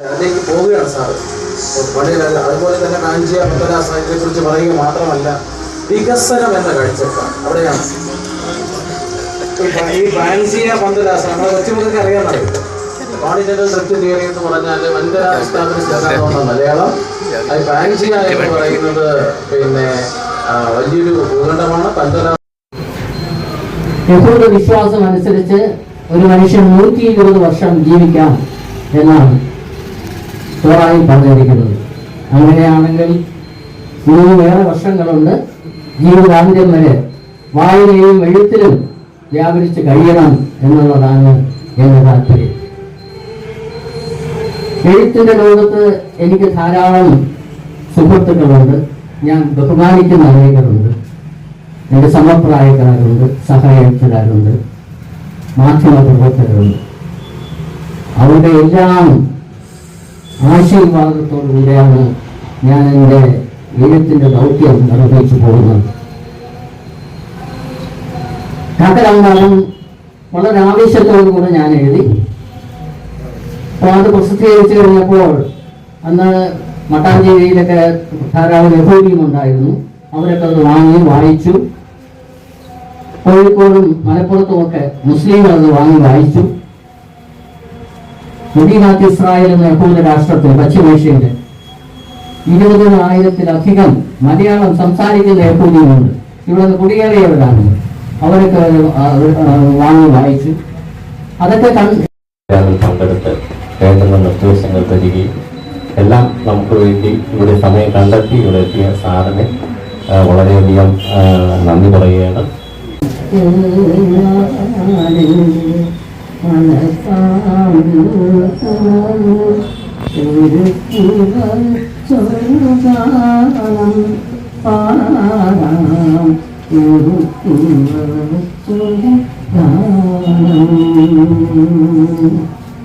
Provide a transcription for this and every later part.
അതിലേക്ക് പോവുകയാണ് സാറ്. പണിയിലല്ല അതുപോലെ തന്നെ കാഞ്ചി അമ്പല സാഹിത്യത്തെ കുറിച്ച് പറയുക മാത്രമല്ല വികസനം എന്ന കാഴ്ചപ്പാട് അവിടെയാണ്. ഈ പ- പന്തരാസ നമ്മളെ കൊച്ചുമുതൽക്ക് അറിയാമറിയും പാണിജനൽ നൃത്യ തിയറി എന്ന് പറഞ്ഞാൽ വൻകര സ്ഥാപന മലയാളം. അത് ഫാൻസിയ എന്ന് പറയുന്നത് പിന്നെ വലിയൊരു ഭൂഖണ്ഡമാണ് പന്തല യഹൂദ വിശ്വാസം അനുസരിച്ച് ഒരു മനുഷ്യൻ നൂറ്റി ഇരുപത് വർഷം ജീവിക്കാം എന്നാണ് തോറായി പറഞ്ഞിരിക്കുന്നത്. അങ്ങനെയാണെങ്കിൽ ഇനിയും ഏറെ വർഷങ്ങളുണ്ട്. ജീവിതാന്ത്യം വരെ വായനയും എഴുത്തിലും വ്യാപരിച്ച് കഴിയണം എന്നുള്ളതാണ് എന്റെ താല്പര്യം. എഴുത്തിന്റെ ലോകത്ത് എനിക്ക് ധാരാളം സുഹൃത്തുക്കളുണ്ട്. ഞാൻ ബഹുമാനിക്കുന്ന അനേകരുണ്ട് എന്റെ സമപ്രായക്കാരുണ്ട് സഹായത്തിലാരുണ്ട് മാധ്യമ പ്രവർത്തകരുണ്ട്. അവരുടെ എല്ലാം ആശീർവാദത്തോടുകൂടിയാണ് ഞാൻ എന്റെ എഴുത്തിന്റെ ദൗത്യം നിർവഹിച്ചു പോകുന്നത്. കാക്കരാണ്ടാണ് വളരെ ആവേശത്തോടു കൂടെ ഞാൻ എഴുതി. അപ്പോൾ അത് പ്രസിദ്ധീകരിച്ചു കഴിഞ്ഞപ്പോൾ അന്ന് മട്ടാഞ്ചേരിയിലൊക്കെ ധാരാളം യഹൂദിയും ഉണ്ടായിരുന്നു അവരൊക്കെ അത് വാങ്ങി വായിച്ചു. കോഴിക്കോടും മലപ്പുറത്തും ഒക്കെ മുസ്ലിങ്ങൾ അത് വാങ്ങി വായിച്ചു. മുദീനാത്ത് ഇസ്രായേൽ എന്ന യഹൂദ രാഷ്ട്രത്തിൽ പശ്ചിമേഷ്യയിലെ ഇരുപതിനായിരത്തിലധികം മലയാളം സംസാരിക്കുന്ന യഹൂദിയുമുണ്ട് ഇവിടെ നിന്ന് കുടിയേറിയവരാണ്. അവരൊക്കെ വാങ്ങി വായിച്ചു. അതൊക്കെ പങ്കെടുത്ത് വേണ്ടുന്ന നിർദ്ദേശങ്ങൾ തരികയും എല്ലാം നമുക്ക് വേണ്ടി ഇവിടെ സമയം കണ്ടെത്തി ഇവിടെ എത്തിയ സാറിന് വളരെയധികം നന്ദി പറയുകയാണ്.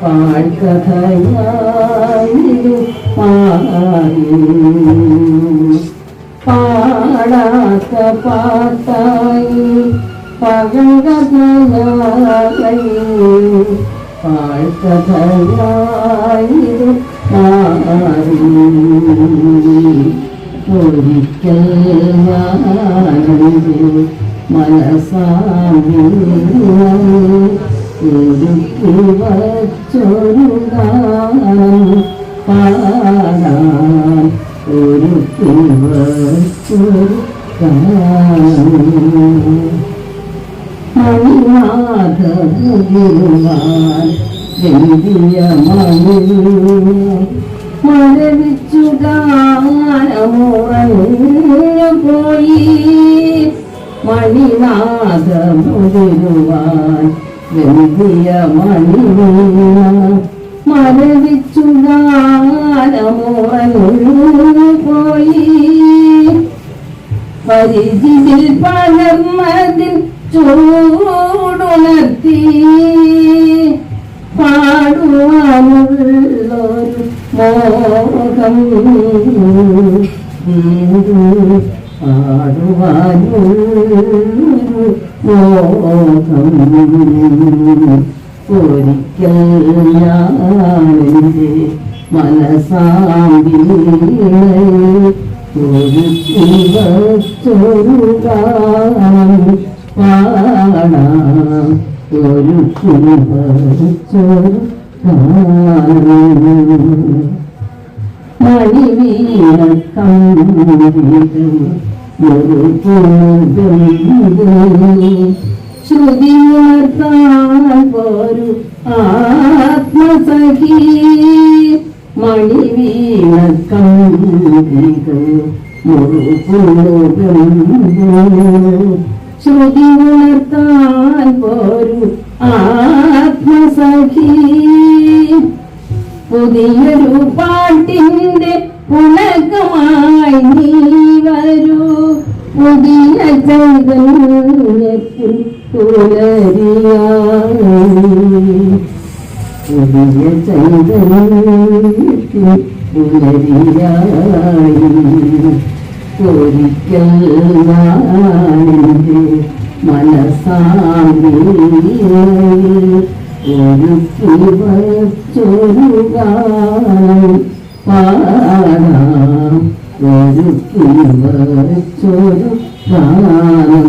പാഴ്കഥയായി പാടി പാടാത്ത പാട്ടായി പഴങ്കഥയായി പാഴ്കഥയായി മാറി ഒരിക്കൽ ഞാനെന്റെ മനസ്സാമി മരവിച്ചു ഗാനമുറഞ്ഞു പോയി മണിനാഥമുകിലുവാൻ വെന്തിയ മണി മരവിച്ചു പോയി. പരിചിതിൽ പലർമതിൽ ചൂടുണർത്തി പാടുവാനുള്ളൊരു മോഹം പാടുവാനുള്ള ഒരിക്കൽ ഞാനെന്റെ ഒരു ഒരുക്കിവച്ചൊരു ഗാനം പാടാം ഒരു ശ്രുതി ഉണർത്താൻ പോരു ആത്മസഖി മണിവീണ കമ്പീരം ഒരു ശ്രുതി ഉണർത്താൻ പോരു ആത്മസഖി പുതിയൊരു പാട്ടിന്റെ പുളകമായി പുതിയ ചൈതന്യത്തിൽ പുലരിയായി പുതിയ ചൈതന്യത്തിൽ പുലരിയായി ഒരിക്കൽ ഞാനെന്റെ മനസ്സാമി ഒരു വച്ചൊരു ഗാനം പാടാം ഒരു വച്ചൊരു ഗാനം